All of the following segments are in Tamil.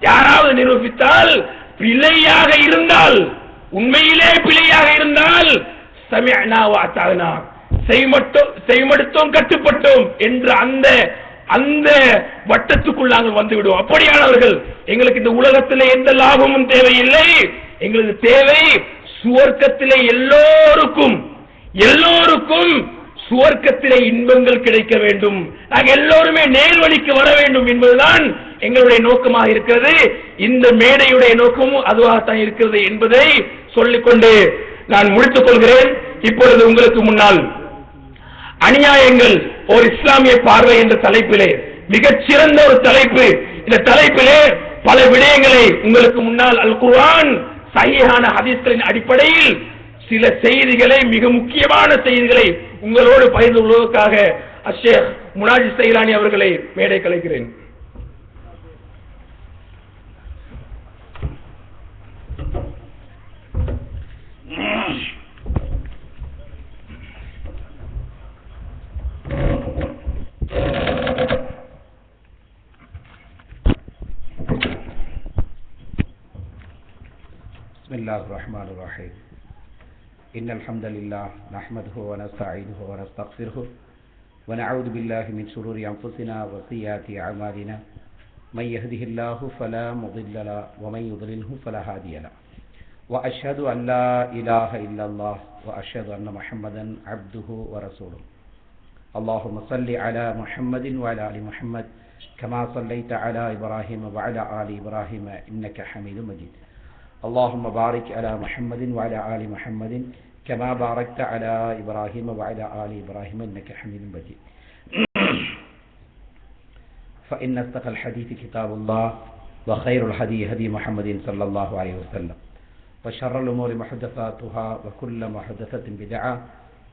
யாராவது நிரூபித்தால் பிழையாக இருந்தால் உண்மையிலே பிழையாக இருந்தால் செய்மடுத்தோம் கட்டுப்பட்டோம் என்று அந்த அந்த வட்டத்துக்குள் நாங்கள் வந்துவிடுவோம். அப்படியானவர்கள் எங்களுக்கு இந்த உலகத்தில் எந்த லாபமும் தேவையில்லை. எங்களுக்கு தேவை சுவர்க்கத்திலே எல்லோருக்கும் எல்லோருக்கும் சுவர்க்கத்திலே இன்பங்கள் கிடைக்க வேண்டும். நாங்கள் எல்லோருமே நேர்வழிக்கு வர வேண்டும் என்பதுதான் எங்களுடைய நோக்கமாக இருக்கிறது. இந்த மேடையுடைய நோக்கமும் அதுவாகத்தான் இருக்கிறது என்பதை சொல்லிக்கொண்டு நான் முடித்துக் கொள்கிறேன். இப்பொழுது உங்களுக்கு முன்னால் அநியாயங்கள் ஒரு இஸ்லாமிய பார்வை என்ற தலைப்பிலே மிகச்சிறந்த ஒரு தலைப்பு. இந்த தலைப்பிலே பல விடயங்களை உங்களுக்கு முன்னால் அல் குர்ஆன் சையான ஹதீஸ்களின் அடிப்படையில் சில செய்திகளை மிக முக்கியமான செய்திகளை உங்களோடு பகிர்ந்து கொள்வதற்காக அஷேக் முனாஜி சைலானி அவர்களை மேடை கலைக்கிறேன். بسم الله الرحمن الرحيم. إن الحمد لله نحمده ونستعينه ونستغفره ونعوذ بالله من شرور أنفسنا وسيئات أعمالنا. من يهده الله فلا مضل له ومن يضلله فلا هادي له. وأشهد أن لا إله إلا الله وأشهد أن محمدا عبده ورسوله. اللهم صل على محمد وعلى آل محمد كما صليت على إبراهيم وعلى آل إبراهيم إنك حميد مجيد. اللهم بارك على محمد وعلى آل محمد كما باركت على إبراهيم وعلى آل إبراهيم إنك حميد مجيد. فإن أصدق الحديث كتاب الله وخير الهدي هدي محمد صلى الله عليه وسلم. وشر الأمور محدثاتها وكل محدثة بدعة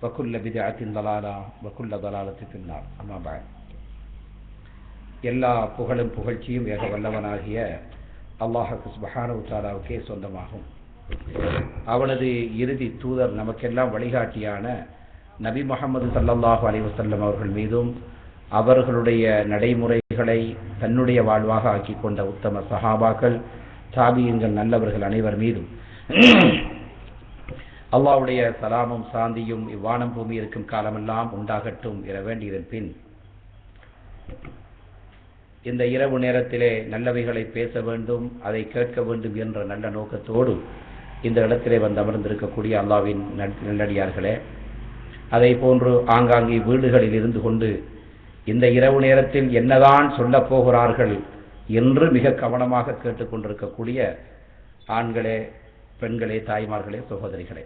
وكل بدعة ضلالة وكل ضلالة في النار أما بعد எல்லா புகழும் புகழ்ச்சியும் ஏக வல்லவனாகிய அல்லாஹுக்கு சுபஹானு தாலாவுக்கே சொந்தமாகும் அவனது இறுதி தூதர் நமக்கெல்லாம் வழிகாட்டியான நபி முகமது சல்லல்லாஹு அலைஹி வஸல்லம் அவர்கள் மீதும் அவர்களுடைய நடைமுறைகளை தன்னுடைய வாழ்வாக ஆக்கி கொண்ட உத்தம சஹாபாக்கள் தாபியங்கள் நல்லவர்கள் அனைவர் மீதும் அல்லாவுடைய சலாமும் சாந்தியும் இவ்வானம் பூமி இருக்கும் காலமெல்லாம் உண்டாகட்டும் என வேண்டியதன் பின் இந்த இரவு நேரத்திலே நல்லவைகளை பேச வேண்டும் அதை கேட்க வேண்டும் என்ற நல்ல நோக்கத்தோடு இந்த இடத்திலே வந்து அமர்ந்திருக்கக்கூடிய அல்லாவின் நல்லடியார்களே அதை போன்று ஆங்காங்கே வீடுகளில் இருந்து கொண்டு இந்த இரவு நேரத்தில் என்னதான் சொல்லப் போகிறார்கள் என்று மிக கவனமாக கேட்டுக்கொண்டிருக்கக்கூடிய ஆண்களே பெண்களே தாய்மார்களே சகோதரிகளே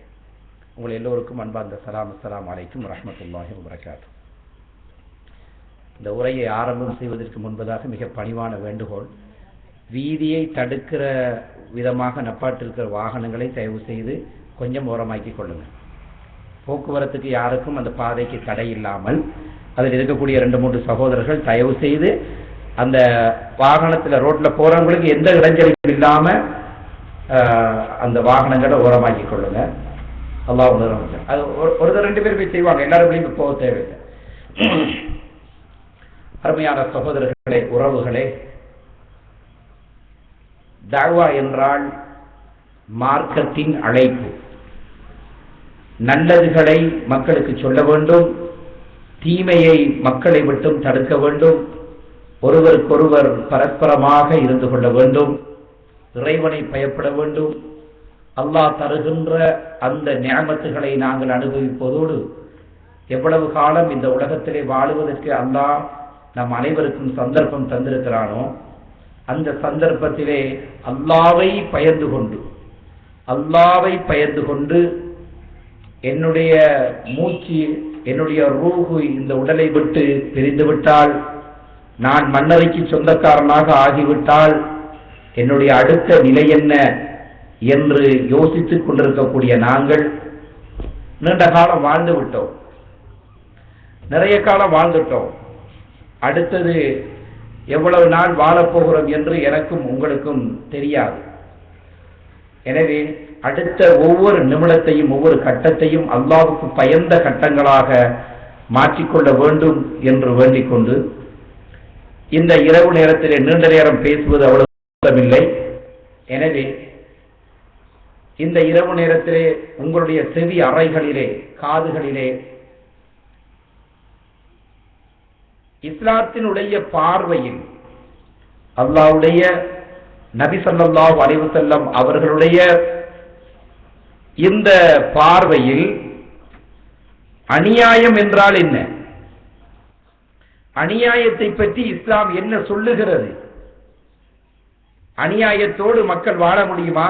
உங்கள் எல்லோருக்கும் அன்பார்ந்த சலாம் அஸ்லாம் அலைக்கும் ரஹமத்துல்லாஹி வரகாத்து இந்த உரையை ஆரம்பம் செய்வதற்கு முன்பதாக மிக பணிவான வேண்டுகோள் வீதியை தடுக்கிற விதமாக நப்பாட்டிருக்கிற வாகனங்களை தயவு செய்து கொஞ்சம் ஓரமாக்கி கொள்ளுங்கள். போக்குவரத்துக்கு யாருக்கும் அந்த பாதைக்கு தடை இல்லாமல் அதில் இருக்கக்கூடிய ரெண்டு மூன்று சகோதரர்கள் தயவு செய்து அந்த வாகனத்தில் ரோட்டில் போகிறவங்களுக்கு எந்த இடைஞ்சலும் இல்லாமல் அந்த வாகனங்களை ஓரமாக்கி கொள்ளுங்க அல்லா உணர்வு அது ஒரு- ஒரு ரெண்டு பேர் போய் செய்வாங்க. எல்லாரும் போக தேவையில்லை. அருமையான சகோதரர்களே உறவுகளே தாழ்வா என்றால் மார்க்கத்தின் அழைப்பு. நல்லதுகளை மக்களுக்கு சொல்ல வேண்டும். தீமையை மக்களை விட்டும் தடுக்க வேண்டும். ஒருவருக்கொருவர் பரஸ்பரமாக இருந்து கொள்ள வேண்டும். இறைவனை பயப்பட வேண்டும். அல்லாஹ் தருகின்ற அந்த நியமத்துகளை நாங்கள் அனுபவிப்பதோடு எவ்வளவு காலம் இந்த உலகத்திலே வாழுவதற்கு அல்லாஹ் நம் அனைவருக்கும் சந்தர்ப்பம் தந்திருக்கிறானோ அந்த சந்தர்ப்பத்திலே அல்லாவை பயந்து கொண்டு அல்லாவை பயந்து கொண்டு என்னுடைய மூச்சு என்னுடைய ரூஹு இந்த உடலை விட்டு பிரிந்து விட்டால் நான் மன்னரைக்கு சொந்தக்காரனாக ஆகிவிட்டால் என்னுடைய அடுத்த நிலை என்ன என்று யோசித்துக் கொண்டிருக்கக்கூடிய நாங்கள் நீண்ட காலம் வாழ்ந்து விட்டோம். நிறைய காலம் வாழ்ந்துட்டோம். அடுத்தது எவ்வளவு நாள் வாழப்போகிறோம் என்று எனக்கும் உங்களுக்கும் தெரியாது. எனவே அடுத்த ஒவ்வொரு நிமிடத்தையும் ஒவ்வொரு கட்டத்தையும் அல்லாவுக்கு பயந்த கட்டங்களாக மாற்றிக்கொள்ள வேண்டும் என்று வேண்டிக் கொண்டு இந்த இரவு நேரத்திலே நீண்ட நேரம் பேசுவது அவ்வளவு இல்லை எனவே இந்த இரவு நேரத்திலே உங்களுடைய செவி அறைகளிலே காதுகளிலே இஸ்லாத்தினுடைய பார்வையில் அல்லாவுடைய நபி சல்லாஹ் அலைஹி செல்லம் அவர்களுடைய இந்த பார்வையில் அநியாயம் என்றால் என்ன? அநியாயத்தை பற்றி இஸ்லாம் என்ன சொல்லுகிறது? அநியாயத்தோடு மக்கள் வாழ முடியுமா?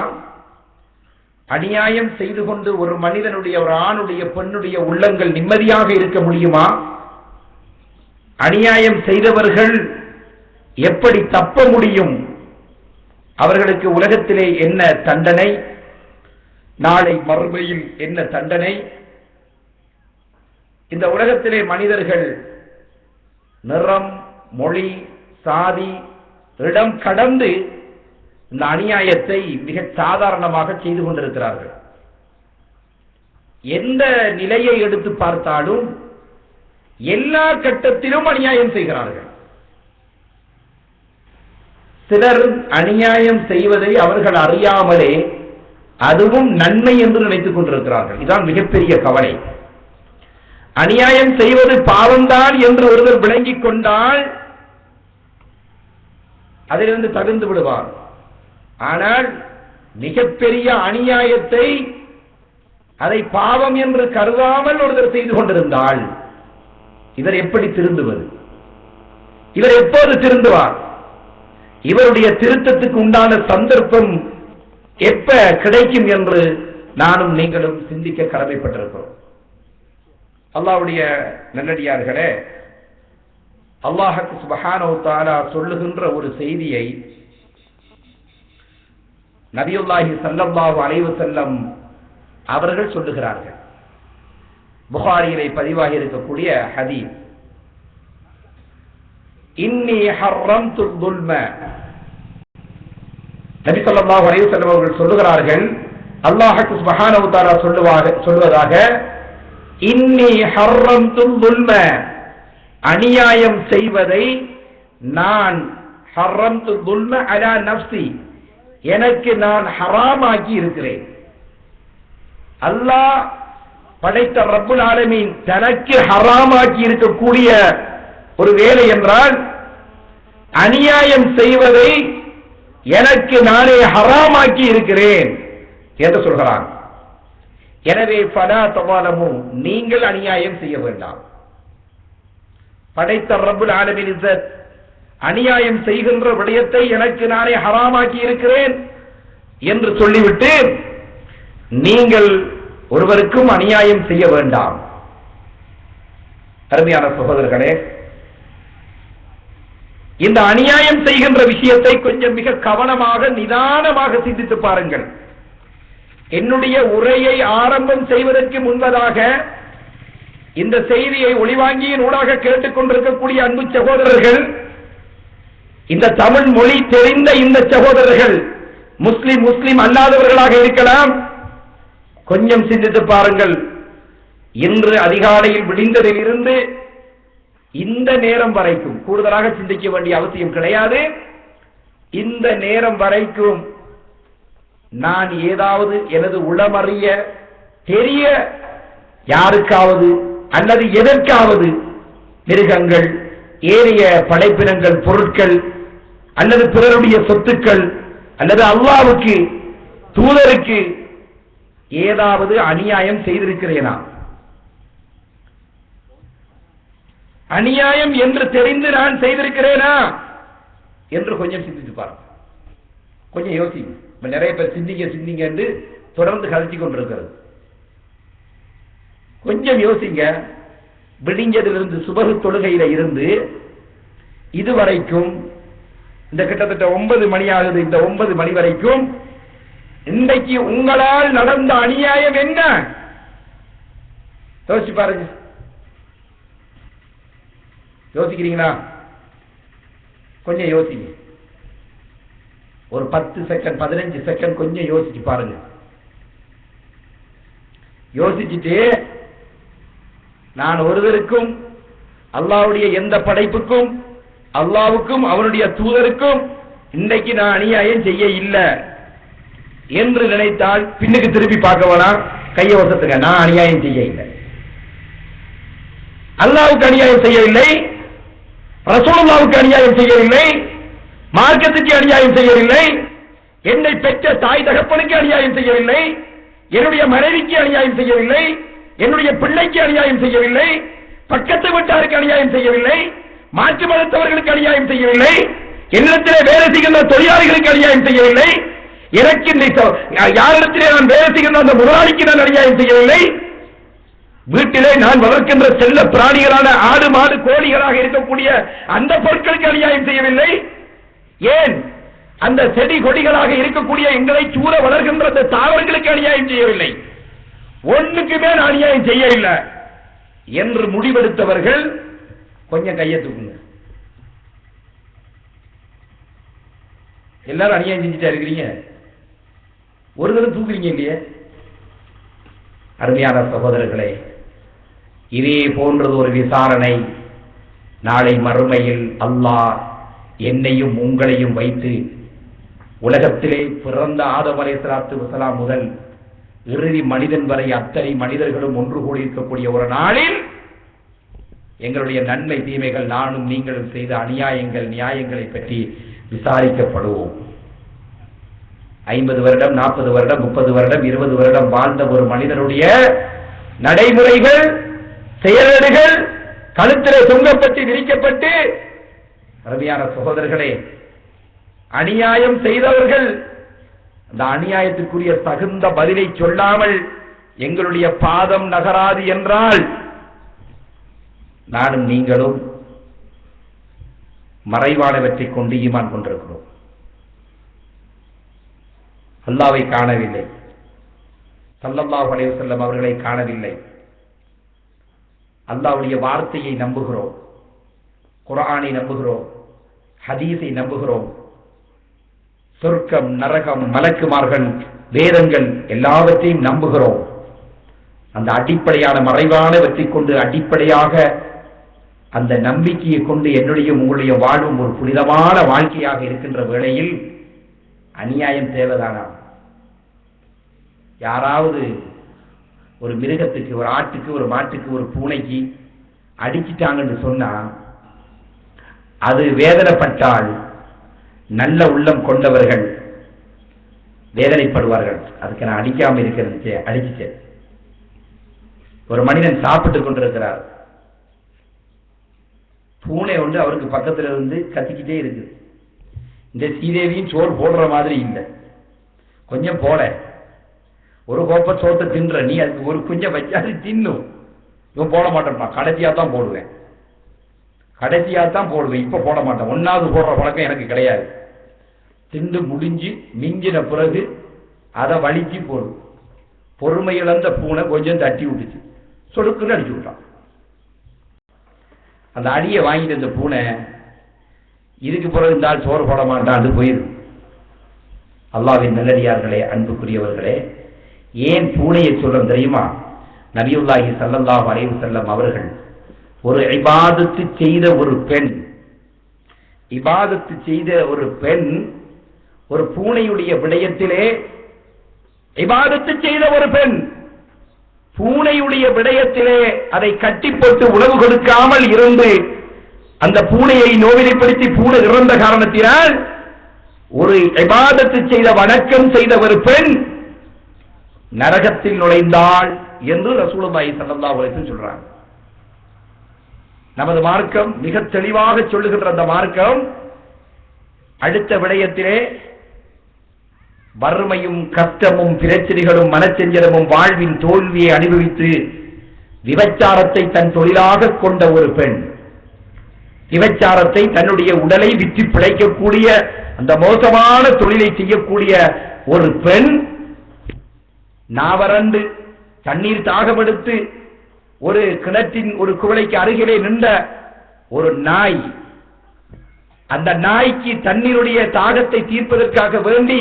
அநியாயம் செய்து கொண்டு ஒரு மனிதனுடைய ஒரு ஆணுடைய பெண்ணுடைய உள்ளங்கள் நிம்மதியாக இருக்க முடியுமா? அநியாயம் செய்தவர்கள் எப்படி தப்ப முடியும்? அவர்களுக்கு உலகத்திலே என்ன தண்டனை? நாளை மறுமையில் என்ன தண்டனை? இந்த உலகத்திலே மனிதர்கள் நிறம் மொழி சாதி இடம் கடந்து இந்த அநியாயத்தை மிக சாதாரணமாக செய்து கொண்டிருக்கிறார்கள். எந்த நிலையை எடுத்து பார்த்தாலும் எல்லா கட்டத்திலும் அநியாயம் செய்கிறார்கள். சிலர் அநியாயம் செய்வதை அவர்கள் அறியாமலே அதுவும் நன்மை என்று நினைத்துக் கொண்டிருக்கிறார்கள். இதுதான் மிகப்பெரிய கவலை. அநியாயம் செய்வது பாவம்தான் என்று ஒருவர் விளங்கிக் கொண்டால் அதிலிருந்து தகுந்து விடுவார். ஆனால் மிகப்பெரிய அநியாயத்தை அதை பாவம் என்று கருதாமல் ஒருவர் செய்து கொண்டிருந்தால் இவர் எப்படி திருந்துவது? இவர் எப்போது திருந்துவார்? இவருடைய திருத்தத்துக்கு உண்டான சந்தர்ப்பம் எப்ப கிடைக்கும் என்று நானும் நீங்களும் சிந்திக்க கடமைப்பட்டிருக்கிறோம். அல்லாவுடைய நல்லடியார்களே அல்லாஹுக்கு சுபஹானோ தாலா சொல்லுகின்ற ஒரு செய்தியை நபியுல்லாஹி சல்லல்லாஹு அலைவு செல்லம் அவர்கள் சொல்லுகிறார்கள். புகாரியிலே பதிவாகி இருக்கக்கூடிய ஹதீஸ். இன்னி ஹர்ரம் துல்ம. நபி ஸல்லல்லாஹு அலைஹி வஸல்லம் அவர்கள் சொல்லுகிறார்கள் அல்லாஹு சுப்ஹானஹு வ சொல்லுவாக சொல்வதாக இன்னி ஹர்ரம் துல்ம. அநியாயம் செய்வதை நான் ஹர்ரம் துல்ம அலா நப்சி எனக்கு நான் ஹராமாக்கி இருக்கிறேன். அல்லாஹ் படைத்த ரப்புல் ஆலமீன் தனக்கு ஹராமாக்கி இருக்கக்கூடிய ஒரு வேலை என்றால் அநியாயம் செய்வதை எனக்கு நானே ஹராமாக்கி இருக்கிறேன் என்று சொல்கிறான். எனவே படா தபாலமும் நீங்கள் அநியாயம் செய்ய வேண்டாம். படைத்த ரபுல் ஆலமீன் அநியாயம் செய்கின்ற விடயத்தை எனக்கு நானே ஹராமாக்கி இருக்கிறேன் என்று சொல்லிவிட்டு நீங்கள் ஒருவருக்கும் அநியாயம் செய்ய வேண்டாம். அருமையான சகோதரர்களே இந்த அநியாயம் செய்கின்ற விஷயத்தை கொஞ்சம் மிக கவனமாக நிதானமாக சிந்தித்து பாருங்கள். என்னுடைய உரையை ஆரம்பம் செய்வதற்கு முன்பதாக இந்த செய்தியை ஒளிவாங்கியின் ஊடாக கேட்டுக்கொண்டிருக்கக்கூடிய அன்பு சகோதரர்கள் இந்த தமிழ் மொழி தெரிந்த இந்த சகோதரர்கள் முஸ்லிம் முஸ்லிம் அல்லாதவர்களாக இருக்கலாம். கொஞ்சம் சிந்தித்து பாருங்கள். இன்று அதிகாலையில் விடிந்ததில் இருந்து இந்த நேரம் வரைக்கும் கூடுதலாக சிந்திக்க வேண்டிய அவசியம் கிடையாது. இந்த நேரம் வரைக்கும் நான் ஏதாவது எனது உளமறிய தெரிய யாருக்காவது அல்லது எதற்காவது மிருகங்கள் ஏறிய படைப்பினங்கள் பொருட்கள் அல்லது பிறருடைய சொத்துக்கள் அல்லது அல்லாவுக்கு தூதருக்கு ஏதாவது அநியாயம் செய்திருக்கிறேனா? அநியாயம் என்று தெரிந்து நான் செய்திருக்கிறேனா? என்று கொஞ்சம் சிந்தித்து பாருங்க. கொஞ்சம் யோசிங்க. நிறைய பேர் சிந்திங்க சிந்திங்க என்று தொடர்ந்து கழிச்சு கொண்டிருக்கிறது. கொஞ்சம் யோசிங்க. விடிஞ்சதிலிருந்து சுபகு தொழுகையில இருந்து இதுவரைக்கும் இந்த கிட்டத்தட்ட ஒன்பது மணி ஆகுது இந்த ஒன்பது மணி வரைக்கும். இன்றைக்கு உங்களால் நடந்த அநியாயம் என்ன? யோசிச்சு பாருங்க. யோசிக்கிறீங்களா? கொஞ்சம் யோசிங்க. ஒரு பத்து செகண்ட் பதினஞ்சு செகண்ட் கொஞ்சம் யோசிச்சு பாருங்க. யோசிச்சுட்டு நான் ஒருவருக்கும் அல்லாவுடைய எந்த படைப்புக்கும் அல்லாவுக்கும் அவனுடைய தூதருக்கும் இன்றைக்கு நான் அநியாயம் செய்ய இல்லை என்று நினைத்தால் பின்னுக்கு திருப்பி பார்க்க வேணாம் கையை வசத்துக்க நான் அநியாயம் செய்ய இல்லை. அல்லாவுக்கு அநியாயம் செய்யவில்லை ரசோல்லாவுக்கு அநியாயம் செய்யவில்லை மார்க்கத்துக்கு அநியாயம் செய்யவில்லை என்னை பெற்ற தாய் தகப்பனுக்கு அநியாயம் செய்யவில்லை என்னுடைய மனைவிக்கு அநியாயம் செய்யவில்லை என்னுடைய பிள்ளைக்கு அநியாயம் செய்யவில்லை பக்கத்து வீட்டாருக்கு அநியாயம் செய்யவில்லை மாற்று மதத்தவர்களுக்கு அநியாயம் செய்யவில்லை. என்னிடத்திலே வேலை செய்கின்ற தொழிலாளிகளுக்கு அநியாயம் செய்யவில்லை. எனக்கு யாரிடத்திலே நான் வேலை செய்கின்ற அந்த முதலாளிக்கு நான் அநியாயம் செய்யவில்லை. வீட்டிலே நான் வளர்க்கின்ற செல்ல பிராணிகளான ஆடு மாடு கோழிகளாக இருக்கக்கூடிய அந்த பொருட்களுக்கு அநியாயம் செய்யவில்லை. ஏன்? அந்த செடி கொடிகளாக இருக்கக்கூடிய எங்களை சூற வளர்கின்ற அந்த தாவரங்களுக்கு அநியாயம் செய்யவில்லை. ஒண்ணுக்குமே நான் அநியாயம் செய்யவில்லை. என்று முடிவெடுத்தவர்கள் கொஞ்சம் கையை தூக்குங்க. எல்லாரும் அநியாயம் செஞ்சுட்டா இருக்கிறீங்க? ஒரு தடவை தூக்குறீங்க இல்லையே? அருமையான சகோதரர்களே இதே போன்றது ஒரு விசாரணை. நாளை மறுமையில் அல்லாஹ் என்னையும் உங்களையும் வைத்து உலகத்திலே பிறந்த ஆதம் அலைஹிஸ்ஸலாத்து வசலாம் முதல் இறுதி மனிதன் வரை அத்தனை மனிதர்களும் ஒன்று கூடி இருக்கக்கூடிய ஒரு நாளில் எங்களுடைய நன்மை தீமைகள் நானும் நீங்களும் செய்த அநியாயங்கள் நியாயங்களை பற்றி விசாரிக்கப்படுவோம். ஐம்பது வருடம் நாற்பது வருடம் முப்பது வருடம் இருபது வருடம் வாழ்ந்த ஒரு மனிதனுடைய நடைமுறைகள் செயல்கள் கழுத்திலே தொங்கப்பட்டு விரிக்கப்பட்டு அருமையான சகோதரர்களே அநியாயம் செய்தவர்கள் அந்த அநியாயத்திற்குரிய தகுந்த பதிலை சொல்லாமல் எங்களுடைய பாதம் நகராது என்றால் நானும் நீங்களும் மறைவானவற்றை கொண்டு ஈமான் கொண்டிருக்கிறோம். அல்லாவை காணவில்லை. சல்லல்லா அலைஹி செல்லம் அவர்களை காணவில்லை. அல்லாவுடைய வார்த்தையை நம்புகிறோம். குரானை நம்புகிறோம். ஹதீஸை நம்புகிறோம். சொர்க்கம் நரகம் மலக்குமார்கள் வேதங்கள் எல்லாவற்றையும் நம்புகிறோம். அந்த அடிப்படையான மறைவானவற்றை கொண்டு அடிப்படையாக அந்த நம்பிக்கையை கொண்டு என்னுடைய உங்களுடைய வாழும் ஒரு புனிதமான வாழ்க்கையாக இருக்கின்ற வேளையில் அநியாயம் தேவைதானா? யாராவது ஒரு மிருகத்துக்கு ஒரு ஆட்டுக்கு ஒரு மாட்டுக்கு ஒரு பூனைக்கு அடிச்சிட்டாங்கன்னு சொன்னா அது வேதனைப்பட்டால் நல்ல உள்ளம் கொண்டவர்கள் வேதனைப்படுவார்கள். அதுக்கு நான் அடிக்காமல் இருக்கிறது அடிச்சிட்டேன். ஒரு மனிதன் சாப்பிட்டு கொண்டிருக்கிறார். பூனை ஒன்று அவருக்கு பக்கத்தில் இருந்து கத்திக்கிட்டே இருக்குது. இந்த சீதேவியும் சோறு போடுற மாதிரி இல்லை. கொஞ்சம் போட. ஒரு கோப்பை சோத்தை தின்ற நீ அதுக்கு ஒரு கொஞ்சம் வச்சாது தின்னும். இவன் போட மாட்டேன்ப்பா. கடைசியாக தான் போடுவேன். கடைசியாக தான் போடுவேன். இப்போ போட மாட்டேன். ஒன்றாவது போடுற பழக்கம் எனக்கு கிடையாது. திண்டு முடிஞ்சு மிஞ்சின பிறகு அதை வலிச்சு போடும். பொறுமை இழந்த பூனை கொஞ்சம் தட்டி விட்டுச்சு. சொடுக்குன்னு அடிச்சு விட்டான். அந்த அடியை வாங்கிட்டு இந்த பூனை இதுக்கு பிறகு இந்த ஆள் சோறு போட மாட்டான்னு போயிடும் அல்லாவின் நல்லடியார்களே அன்புக்குரியவர்களே ஏன் பூனையை சொல்றோம் தெரியுமா? நபியுல்லாஹி சல்லல்லாஹ் அலைவு செல்லம் அவர்கள் ஒரு இபாதத்து செய்த ஒரு பெண் இபாதத்து செய்த ஒரு பெண் ஒரு பூனையுடைய விடயத்திலே இபாதத்து செய்த ஒரு பெண் பூனையுடைய விடயத்திலே அதை கட்டி போட்டு உணவு கொடுக்காமல் இருந்து அந்த பூனையை நோவினைப்படுத்தி பூனை இறந்த காரணத்தினால் ஒரு இபாதத்து செய்த வணக்கம் செய்த ஒரு பெண் நரகத்தில் நுழைந்தாள் என்று ரசூலுபாய் ஸல்லல்லாஹு அலைஹி சொல்றாங்க. நமது மார்க்கம் மிக தெளிவாக சொல்லுகின்ற அந்த மார்க்கம் அடுத்த விடயத்திலே வறுமையும் கஷ்டமும் பிரச்சனைகளும் மனச்செஞ்சலமும் வாழ்வின் தோல்வியை அனுபவித்து விபச்சாரத்தை தன் தொழிலாக கொண்ட ஒரு பெண். விபச்சாரத்தை தன்னுடைய உடலை விற்று பிழைக்கக்கூடிய அந்த மோசமான தொழிலை செய்யக்கூடிய ஒரு பெண் நாவரண்டு தண்ணீர் தாகமெடுத்து ஒரு கிணற்றின் ஒரு குவளைக்கு அருகிலே நின்ற ஒரு நாய். அந்த நாய்க்கு தண்ணீருடைய தாகத்தை தீர்ப்பதற்காக வேண்டி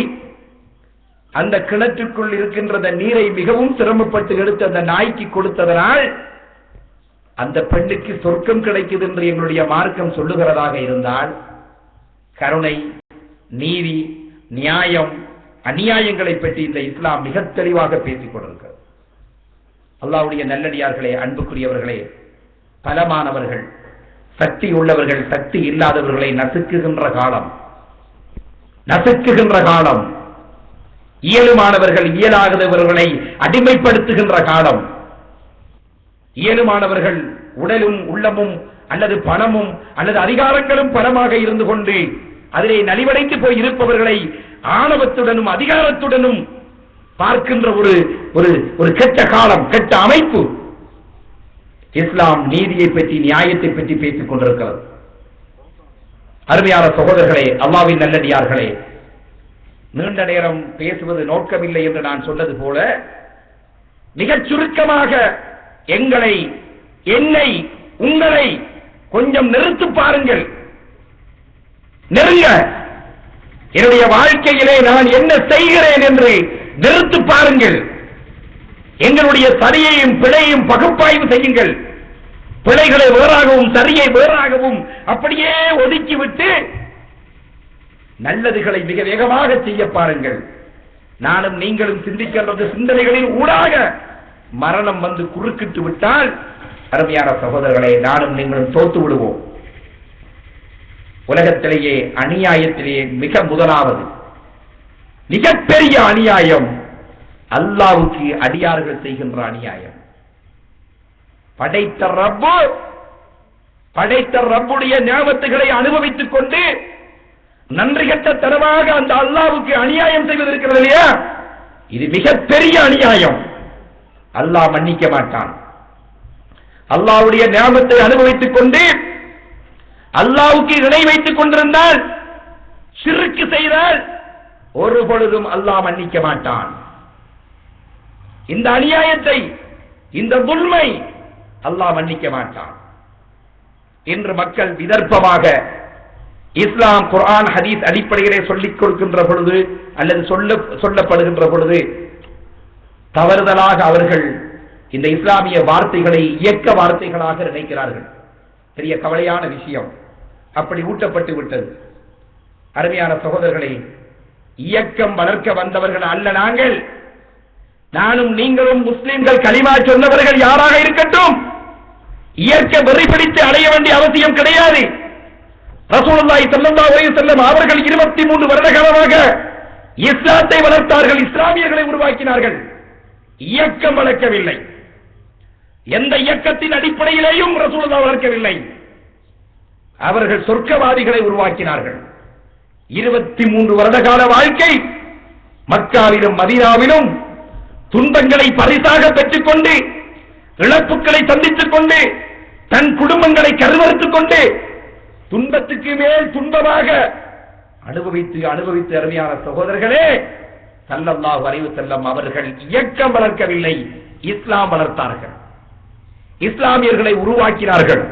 அந்த கிணற்றுக்குள் இருக்கின்ற நீரை மிகவும் சிரமப்பட்டு எடுத்து அந்த நாய்க்கு கொடுத்ததனால் அந்த பெண்ணுக்கு சொர்க்கம் கிடைக்குது என்று எங்களுடைய மார்க்கம் சொல்லுகிறதாக இருந்தால் கருணை நீதி நியாயம் அநியாயங்களை பற்றி இந்த இஸ்லாம் மிக தெளிவாக பேசிக் கொண்டிருக்கிறது. அல்லாவுடைய நல்லடியார்களே அன்புக்குரியவர்களே பலமானவர்கள் சக்தி உள்ளவர்கள் சக்தி இல்லாதவர்களை நசுக்குகின்ற காலம் நசுக்குகின்ற காலம். இயலுமானவர்கள் இயலாதவர்களை அடிமைப்படுத்துகின்ற காலம். இயலுமானவர்கள் உடலும் உள்ளமும் அல்லது பணமும் அல்லது அதிகாரங்களும் பணமாக இருந்து கொண்டு அதிலே நலிவடைந்து போய் இருப்பவர்களை ஆணவத்துடனும் அதிகாரத்துடனும் பார்க்கின்ற ஒரு ஒரு ஒரு கெட்ட காலம் கெட்ட அமைப்பு. இஸ்லாம் நீதியை பற்றி நியாயத்தை பற்றி பேசிக் கொண்டிருக்கிறது. அருமையான சகோதரர்களே அல்லாவின் நல்லடியார்களே நீண்ட நேரம் பேசுவது நோக்கமில்லை என்று நான் சொன்னது போல மிகச் சுருக்கமாக எங்களை என்னை உங்களை கொஞ்சம் நிறுத்து பாருங்கள். நெருங்க. என்னுடைய வாழ்க்கையிலே நான் என்ன செய்கிறேன் என்று நிறுத்து பாருங்கள். எங்களுடைய சரியையும் பிழையும் பகுப்பாய்வு செய்யுங்கள். பிழைகளை வேறாகவும் சரியை வேறாகவும் அப்படியே ஒதுக்கிவிட்டு நல்லதுகளை மிக வேகமாக செய்ய பாருங்கள். நானும் நீங்களும் சிந்திக்கின்ற சிந்தனைகளின் ஊடாக மரணம் வந்து குறுக்கிட்டு விட்டால் அருமையான சகோதரர்களை நானும் நீங்களும் தோத்து விடுவோம். உலகத்திலேயே அநியாயத்திலேயே மிக முதலாவது மிகப்பெரிய அநியாயம் அல்லாவுக்கு அடியார்கள் செய்கின்ற அநியாயம். படைத்த ரப்பு படைத்த ரப்புடைய ஞாபகத்துகளை அனுபவித்துக் கொண்டு நன்றி கெட்ட அந்த அல்லாவுக்கு அநியாயம் செய்வதற்கிறது இல்லையா? இது மிகப்பெரிய அநியாயம். அல்லாஹ் மன்னிக்க மாட்டான். அல்லாவுடைய ஞாபகத்தை அனுபவித்துக் கொண்டு அல்லாவுக்கு இணை வைத்துக் கொண்டிருந்தால் சிறுக்கு செய்தால் ஒரு பொழுதும் அல்லாஹ் மன்னிக்க மாட்டான். இந்த அநியாயத்தை இந்த உண்மை அல்லாஹ் மன்னிக்க மாட்டான். இன்று மக்கள் விதர்ப்பமாக இஸ்லாம் குரான் ஹதீஸ் அடிப்படையிலே சொல்லிக் கொடுக்கின்ற பொழுது அல்லது சொல்ல சொல்லப்படுகின்ற பொழுது தவறுதலாக அவர்கள் இந்த இஸ்லாமிய வார்த்தைகளை இயக்க வார்த்தைகளாக நினைக்கிறார்கள். பெரிய கவலையான விஷயம். அப்படி ஊட்டப்பட்டு விட்டது. அருமையான சகோதரர்களை இயக்கம் வளர்க்க வந்தவர்கள் அல்ல நாங்கள். நானும் நீங்களும் முஸ்லிம்கள் களிமா சொன்னவர்கள் யாராக இருக்கட்டும். இயற்கை வெறி பிடித்து அடைய வேண்டிய அவசியம் கிடையாது. ரசூலுல்லாஹி ஸல்லல்லாஹு அலைஹி வஸல்லம் அவர்கள் 23 வருட காலமாக இஸ்லாத்தை வளர்த்தார்கள் இஸ்லாமியர்களை உருவாக்கினார்கள். இயக்கம் வளர்க்கவில்லை. எந்த இயக்கத்தின் அடிப்படையிலேயும் ரசூலுல்லாஹ் வளர்க்கவில்லை. அவர்கள் சொர்க்கவாதிகளை உருவாக்கினார்கள். 23 வருட கால வாழ்க்கை மக்காவிலும் மதினாவிலும் துன்பங்களை பரிசாக பெற்றுக்கொண்டு இழப்புகளை சந்தித்துக் கொண்டு தன் குடும்பங்களை கருவறுத்துக் கொண்டு துன்பத்துக்கு மேல் துன்பமாக அனுபவித்து அனுபவித்து அருமையான சகோதரர்களே சல்லல்லா வரைவு செல்லம் அவர்கள் இயக்கம் வளர்க்கவில்லை இஸ்லாம் வளர்த்தார்கள். இஸ்லாமியர்களை உருவாக்கினார்கள்.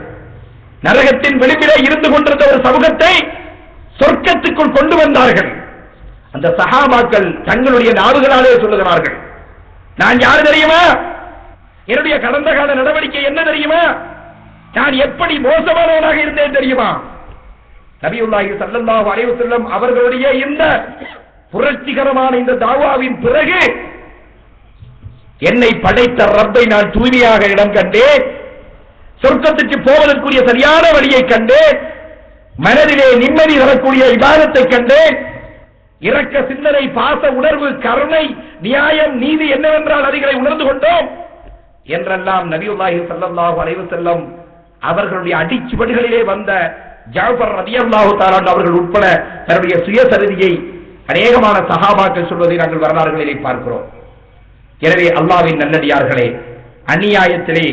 நரகத்தின் வெளிப்பிலே இருந்து கொண்டிருந்த ஒரு சமூகத்தை சொர்க்கத்துக்குள் கொண்டு வந்தார்கள். அந்த சஹாபாக்கள் தங்களுடைய நாடுகளாலே சொல்லுகிறார்கள் நான் யாரு தெரியுமா? என்னுடைய கடந்த கால நடவடிக்கை என்ன தெரியுமா? நான் எப்படி மோசமானவனாக இருந்தேன் தெரியுமா? நபியுல்லாஹி சல்லல்லாஹு அலைஹி வஸல்லம் அவர்களுடைய இந்த புரட்சிகரமான இந்த தாவாவின் பிறகு என்னை படைத்த ரப்பை நான் தூய்மையாக இடம் கண்டேன். சொர்க்கத்துக்கு போவதற்குரிய சரியான வழியை கண்டேன். மனதிலே நிம்மதி தரக்கூடிய விவாதத்தை கண்டேன். இரக்க சிந்தனை பாச உணர்வு கருணை நியாயம் நீதி என்னவென்றால் அதிகளை உணர்ந்து கொண்டோம் என்றெல்லாம் நபியுல்லாஹி ஸல்லல்லாஹு அலைஹி வஸல்லம் அவர்களுடைய அடிச்சுவடுகளிலே வந்த ஜாஃபர் ரலியல்லாஹு தாலாண்டு அவர்கள் உட்பட தன்னுடைய சுயசரிதியை அநேகமான சகாபாக்கள் சொல்வதை நாங்கள் வரலாறுகளிலே பார்க்கிறோம். எனவே அல்லாஹ்வின் நல்லடியார்களே அநியாயத்திலே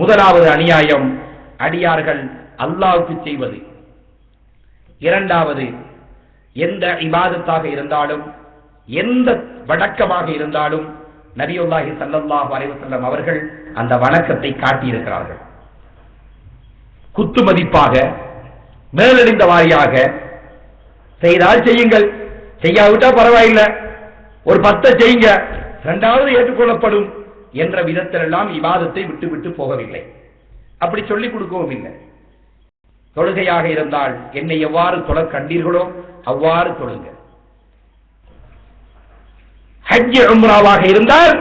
முதலாவது அநியாயம் அடியார்கள் அல்லாவுக்கு செய்வது. இரண்டாவது எந்த இபாதத்தாக இருந்தாலும் எந்த வணக்கமாக இருந்தாலும் நபியுல்லாஹி சல்லாஹ் அலைவசல்லம் அவர்கள் அந்த வணக்கத்தை காட்டியிருக்கிறார்கள். குத்து மதிப்பாக மேலடிந்த வாரியாக செய்தால் செய்யுங்கள். செய்யாவிட்டா பரவாயில்லை. ஒரு பத்தை செய்யுங்க. இரண்டாவது ஏற்றுக்கொள்ளப்படும் என்ற விதத்திலெல்லாம் விவாதத்தை விட்டு விட்டு போகவில்லை. அப்படி சொல்லிக் கொடுக்கவும் இல்லை. தொழுகையாக இருந்தால் என்னை எவ்வாறு தொழ கண்டீர்களோ அவ்வாறு தொழுங்க. ஹஜ் உம்ராவாக இருந்தால்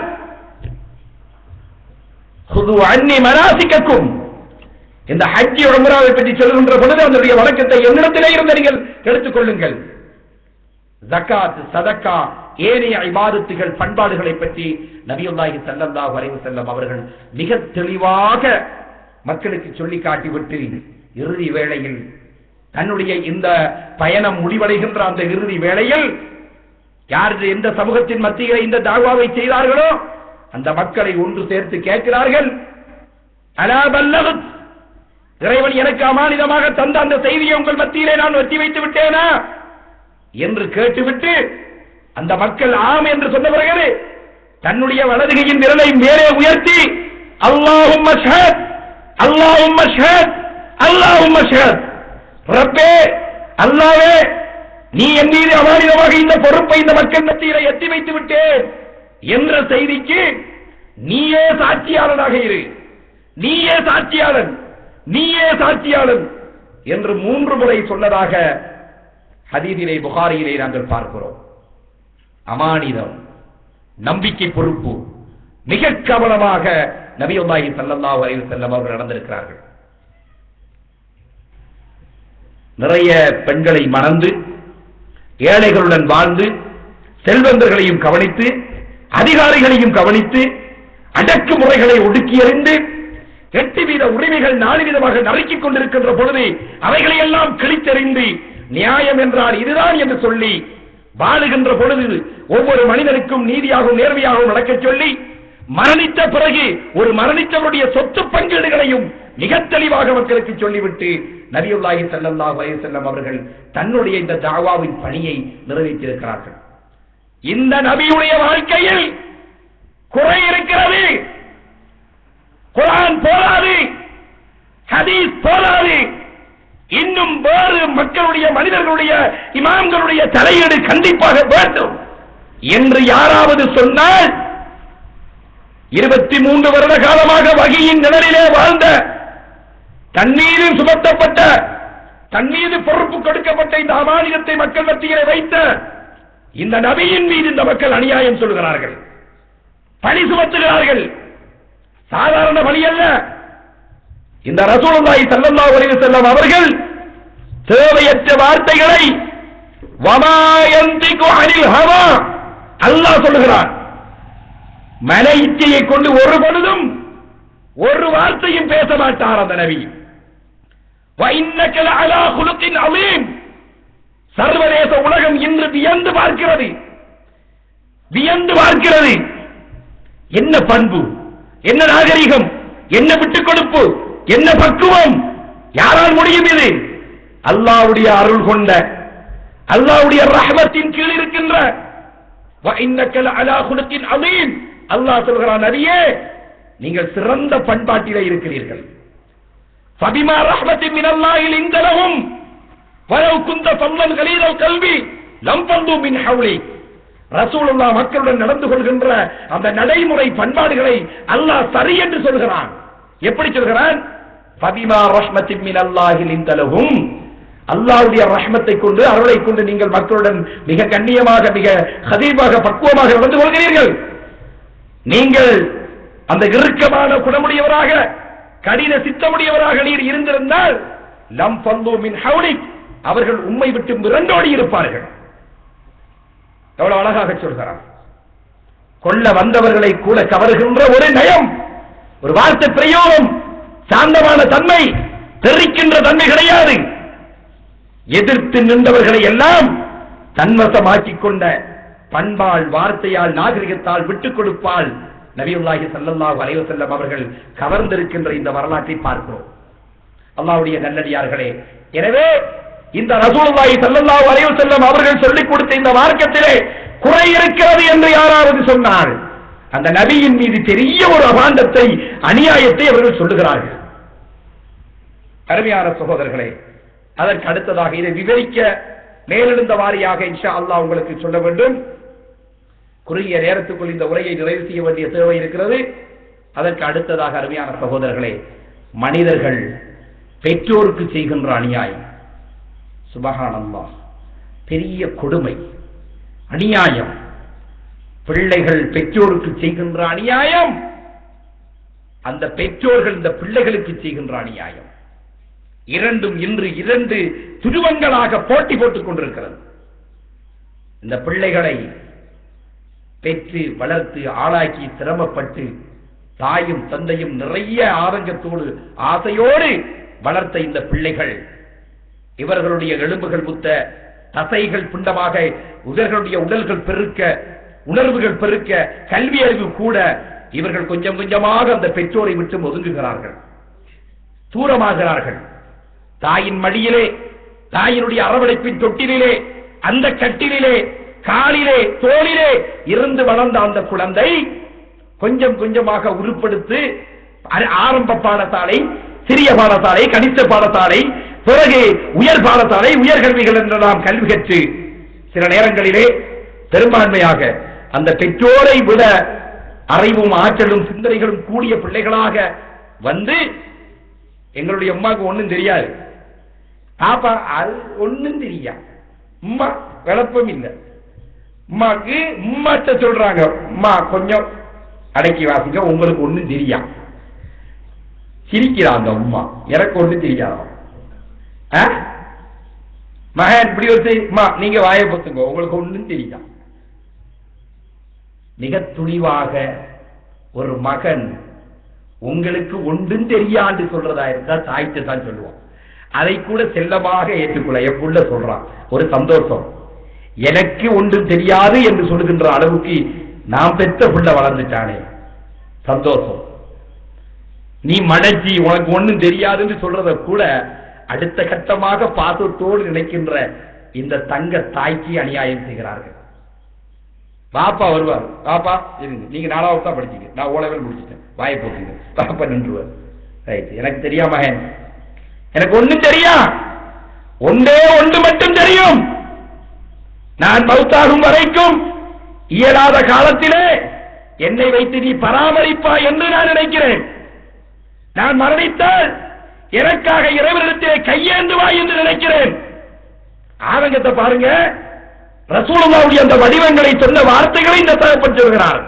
குது அன்னி மனாசிக்கக்கும் இந்த ஹஜ்ஜி உம்ராவை பற்றி சொல்லுகின்ற பொழுது அதனுடைய வழக்கத்தை என்னிடத்திலே இருந்து நீங்கள் எடுத்துக் கொள்ளுங்கள். ஜக்காத் சதக்கா ஏனைய இபாதத்துகள் பண்பாடுகளை பற்றி நபியுல்லாஹி செல்லந்தா வரைவு செல்லம் அவர்கள் மிக தெளிவாக மக்களுக்கு சொல்லி காட்டிவிட்டு இறுதி வேளையில் தன்னுடைய இந்த பயணம் முடிவடைகின்ற அந்த இறுதி வேளையில் யார் எந்த சமூகத்தின் மத்தியில் இந்த தாவாவை செய்தார்களோ அந்த மக்களை ஒன்று சேர்த்து கேட்கிறார்கள் அலாபல்லகத் இறைவன் எனக்கு அமானிதமாக தந்த அந்த செய்தியை உங்கள் மத்தியிலே நான் வெற்றி வைத்து விட்டேனா? என்று கேட்டுவிட்டு அந்த மக்கள் ஆம் என்று சொன்ன பிறகு தன்னுடைய வலதுகையின் விரலை மேலே உயர்த்தி அல்லாஹும் மஷத் அல்லாஹும் மஷத் அல்லாஹும் மஷத் ரப்பே அல்லாவே நீ என் மீது அமானிதமாக இந்த பொறுப்பை இந்த மக்கள் மத்தியில எத்தி வைத்து விட்டேன். என்ற செய்திக்கு நீயே சாட்சியாளனாக இரு. நீயே சாட்சியாளன். நீயே சாட்சியாளன் என்று மூன்று முறை சொன்னதாக ஹதீதிலே புகாரியிலே நாங்கள் பார்க்கிறோம். அமானிதம் நம்பிக்கை பொறுப்பு மிக கவனமாக நபியுல்லாஹி ஸல்லல்லாஹு அலைஹி வஸல்லம் அவர்கள் நடந்திருக்கிறார்கள். நிறைய பெண்களை மணந்து ஏழைகளுடன் வாழ்ந்து செல்வந்தர்களையும் கவனித்து அதிகாரிகளையும் கவனித்து அடக்குமுறைகளை ஒடுக்கி எறிந்து எட்டு வீத உரிமைகள் நாலு விதமாக நறுக்கிக் கொண்டிருக்கின்ற பொழுது அவைகளை எல்லாம் கிழித்தெறிந்து நியாயம் என்றால் இதுதான் என்று சொல்லி வாழுகின்ற பொழுது ஒவ்வொரு மனிதனுக்கும் நீதியாகவும் நேர்மையாகவும் நடக்கச் சொல்லி மரணித்த பிறகு ஒரு மரணித்தவருடைய சொத்து பங்கீடுகளையும் மிக தெளிவாக மக்களுக்கு சொல்லிவிட்டு நபியுல்லாஹி ஸல்லல்லாஹு வயசல்லம் அவர்கள் தன்னுடைய இந்த தாவாவின் பணியை நிறைவேற்றியிருக்கிறார்கள். இந்த நபியுடைய வாழ்க்கையில் குறை இருக்கிறது. குரான் போராது ஹதீஸ் போராது இன்னும் வேறு மக்களுடைய மனிதர்களுடைய இமாம்களுடைய தலையீடு கண்டிப்பாக வேண்டும் என்று யாராவது சொன்னால் இருபத்தி மூன்று வருட காலமாக வகையின் நிழலிலே வாழ்ந்த தண்ணீரில் சுமத்தப்பட்ட தண்ணீது பொறுப்பு கொடுக்கப்பட்ட இந்த அமானியத்தை மக்கள் மத்தியிலே வைத்த இந்த நபியின் மீது இந்த மக்கள் அநியாயம் சொல்கிறார்கள் பணி சுமத்துகிறார்கள். சாதாரண பணி அல்ல. இந்த ரசூலுல்லாஹி ஸல்லல்லாஹு அலைஹி செல்லும் அவர்கள் தேவையற்ற வார்த்தைகளை வமா யந்திகு அனில் ஹவா அல்லாஹ் சொல்லுகிறான். மலைச்சையை கொண்டு ஒரு பொழுதும் ஒரு வார்த்தையும் பேச மாட்டார் அந்த நபி. வைன்னக்கல அலா குலுக்கின் அலீம் சர்வதேச உலகம் இன்று வியந்து பார்க்கிறது. வியந்து பார்க்கிறது. என்ன பண்பு? என்ன நாகரிகம்? என்ன விட்டுக் கொடுப்பு? என்ன பக்குவம்? யாரால் முடியும் இது? அல்லாவுடைய அருள் கொண்ட அல்லாவுடைய ரஹமத்தின் கீழ் இருக்கின்ற. அல்லாஹ் சொல்கிறான் அறியே நீங்கள் சிறந்த பண்பாட்டில இருக்கிறீர்கள். ஃபபிமா ரஹ்மத்தின் மின் அல்லாஹில் இந்தலவும் வரவு குந்த பல்லன் கலீதல் கல்வி லம்பந்து மின் ஹவுலி. ரசூலுல்லா மக்களுடன் நடந்து கொள்கின்ற அந்த நடைமுறை பண்பாடுகளை அல்லாஹ் சரி என்று சொல்கிறான். எப்படி சொல்கிறான்? பதிமா ரஷ்மத்தின் மின் அல்லாஹில் இந்தளவும் அல்லாவுடைய ரஷ்மத்தை கொண்டு அருளை கொண்டு நீங்கள் மக்களுடன் மிக கண்ணியமாக மிக ஹதீபாக பக்குவமாக நடந்து கொள்கிறீர்கள். நீங்கள் அந்த இறுக்கமான குணமுடையவராக கடின சித்தமுடையவராக நீர் இருந்திருந்தால் லம் பந்து மின் அவர்கள் உண்மை விட்டு மிரண்டோடி இருப்பார்கள். எவ்வளவு அழகாக சொல்கிறார் கொள்ள வந்தவர்களை கூட கவருகின்ற ஒரு நயம் ஒரு வார்த்தை பிரயோகம் சாந்தமான தன்மை தெரிக்கின்ற தன்மை கிடையாது. எதிர்த்து நின்றவர்களை எல்லாம் தன்வசமாக்கிக் கொண்ட பண்பால் வார்த்தையால் நாகரிகத்தால் விட்டுக் கொடுப்பால் நபியுல்லாஹி ஸல்லல்லாஹு அலைஹி செல்லம் அவர்கள் கவர்ந்திருக்கின்ற இந்த வரலாற்றை பார்க்கிறோம். அல்லாவுடைய நல்லடியார்களே எனவே இந்த ரசூலுல்லாஹி ஸல்லல்லாஹு வரைவு செல்லும் அவர்கள் சொல்லிக் கொடுத்த இந்த மார்க்கத்திலே குறை இருக்கிறது என்று யாராவது சொன்னால் அந்த நபியின் மீது பெரிய ஒரு அபாண்டத்தை அநியாயத்தை அவர்கள் சொல்லுகிறார்கள். அருமையான சகோதரர்களே அதற்கு அடுத்ததாக இதை விவரிக்க மேலெழுந்த வாரியாக இன்ஷா அல்லாஹ் உங்களுக்கு சொல்ல வேண்டும். குறுகிய நேரத்துக்குள் இந்த உரையை நிறைவு செய்ய வேண்டிய தேவை இருக்கிறது. அதற்கு அடுத்ததாக அருமையான சகோதரர்களே மனிதர்கள் பெற்றோருக்கு செய்கின்ற அநியாயம். சுபஹானல்லாஹ் பெரிய கொடுமை அநியாயம். பிள்ளைகள் பெற்றோருக்கு செய்கின்ற அநியாயம். அந்த பெற்றோர்கள் இந்த பிள்ளைகளுக்கு செய்கின்ற அநியாயம். இரண்டும் இன்று இரண்டு துருவங்களாக போட்டி போட்டுக் கொண்டிருக்கிறது. இந்த பிள்ளைகளை பெற்று வளர்த்து ஆளாக்கி சிரமப்பட்டு தாயும் தந்தையும் நிறைய ஆதங்கத்தோடு ஆசையோடு வளர்த்த இந்த பிள்ளைகள் இவர்களுடைய எலும்புகள் முத்த தசைகள் பிண்டமாக இவர்களுடைய உடல்கள் பெருக்க உணர்வுகள் பெருக்க கல்வி அறிவு கூட இவர்கள் கொஞ்சம் கொஞ்சமாக அந்த பெற்றோரை விட்டு ஒதுங்குகிறார்கள். தூரமாகிறார்கள். தாயின் மடியிலே தாயினுடைய அரவணைப்பின் தொட்டிலே அந்த கட்டிலே காலிலே தோளிலே இருந்து வளர்ந்த அந்த குழந்தை கொஞ்சம் கொஞ்சமாக உருப்படுத்து ஆரம்ப பாடசாலை சிறிய பாடசாலை கணித்த பாடசாலை பிறகு உயர் பாடசாலை உயர்கல்விகள் என்று நாம் கல்வி கற்று சில நேரங்களிலே பெரும்பான்மையாக அந்த பெற்றோரை விட அறிவும் ஆற்றலும் சிந்தனைகளும் கூடிய பிள்ளைகளாக வந்து எங்களுடைய அம்மாவுக்கு ஒன்றும் தெரியாது. பாப்பா அது ஒன்றும் தெரியா. உம்மா விளப்பம் இல்லை. உம்மாக்கு உம்மாட்ட சொல்றாங்க உம்மா கொஞ்சம் அடக்கி வாசிக்க உங்களுக்கு ஒன்றும் தெரியா. சிரிக்கிறாங்க உம்மா எனக்கு ஒன்றும் தெரியாதான் மகன் இப்படி ஒரு அம்மா நீங்க வாயை பொத்துங்க உங்களுக்கு ஒண்ணும் தெரியும் மிக துணிவாக ஒரு மகன் உங்களுக்கு ஒன்றும் தெரியாது சொல்றதா இருந்தா தாய்த்து தான் சொல்லுவோம் அதை கூட செல்லமாக ஏற்றுக்கொள்ள எப்புள்ள சொல்றான். ஒரு சந்தோஷம். எனக்கு ஒன்றும் தெரியாது என்று சொல்லுகின்ற அளவுக்கு நான் பெற்ற புள்ள வளர்ந்துட்டானே. சந்தோஷம். நீ மடச்சி உனக்கு ஒண்ணும் தெரியாதுன்னு சொல்றத கூட அடுத்த கட்டமாக பாசத்தோடு நினைக்கின்ற இந்த தங்க தாய்க்கு அநியாயம் செய்கிறார்கள். பாப்பா வருவார். பாப்பா இருங்க. நீங்க நாலாவது தான் படிச்சீங்க. நான் ஓ முடிச்சிட்டேன். வாயை போட்டுங்க. பாப்பா நின்றுவார். ரைட். எனக்கு தெரியா மகன்? எனக்கு ஒன்றும் தெரியா? ஒன்றே ஒன்று மட்டும் தெரியும். நான் மௌத்தாகும் வரைக்கும் இயலாத காலத்திலே என்னை வைத்து நீ பராமரிப்பா என்று நான் நினைக்கிறேன். நான் மரணித்தால் எனக்காக இறைவனிடத்திலே கையேந்துவா என்று நினைக்கிறேன். ஆதங்கத்தை பாருங்க. ரசூலுல்லாவுடைய அந்த வடிவங்களை சொன்ன வார்த்தைகளை இந்த தகப்பன் சொல்கிறார்.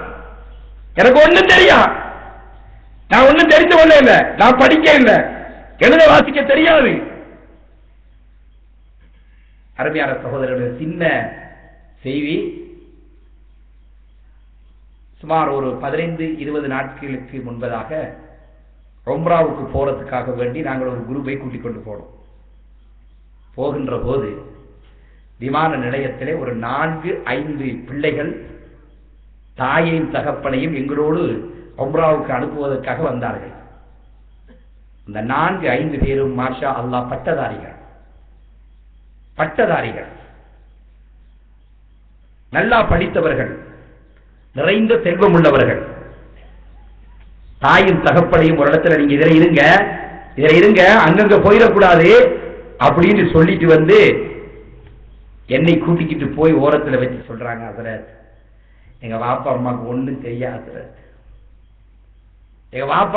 எனக்கு ஒண்ணும் தெரியா? நான் ஒண்ணும் தெரிந்து கொள்ள இல்லை நான் படிக்க இல்லை. எழுத வாசிக்க தெரியாது. அருமையான சகோதரர்களுடைய சின்ன செய்தி. சுமார் ஒரு பதினைந்து இருபது நாட்களுக்கு முன்பதாக ரொம்ராவுக்கு போறதுக்காக வேண்டி நாங்கள் ஒரு குரூப்பை கூட்டிக் கொண்டு போனோம். போகின்ற போது விமான நிலையத்திலே ஒரு நான்கு ஐந்து பிள்ளைகள் தாயையும் தகப்பனையும் எங்களோடு ஒம்ராவுக்கு அனுப்புவதற்காக வந்தார்கள். இந்த நான்கு ஐந்து பேரும் மாஷா அல்லாஹ் பட்டதாரிகள். பட்டதாரிகள். நல்லா படித்தவர்கள். நிறைந்த செல்வம் உள்ளவர்கள். தாயும் தகப்பனையும் ஒரு இடத்துல நீங்க இதில் இருங்க இதில் இருங்க அங்கங்க போயிடக்கூடாது அப்படின்னு சொல்லிட்டு வந்து என்னை கூட்டிக்கிட்டு போய் ஓரத்தில் வச்சு சொல்றாங்க அசரத் எங்க வாப்பா அம்மாவுக்கு ஒன்றும் தெரியாது அசரத் எங்க வாப்பா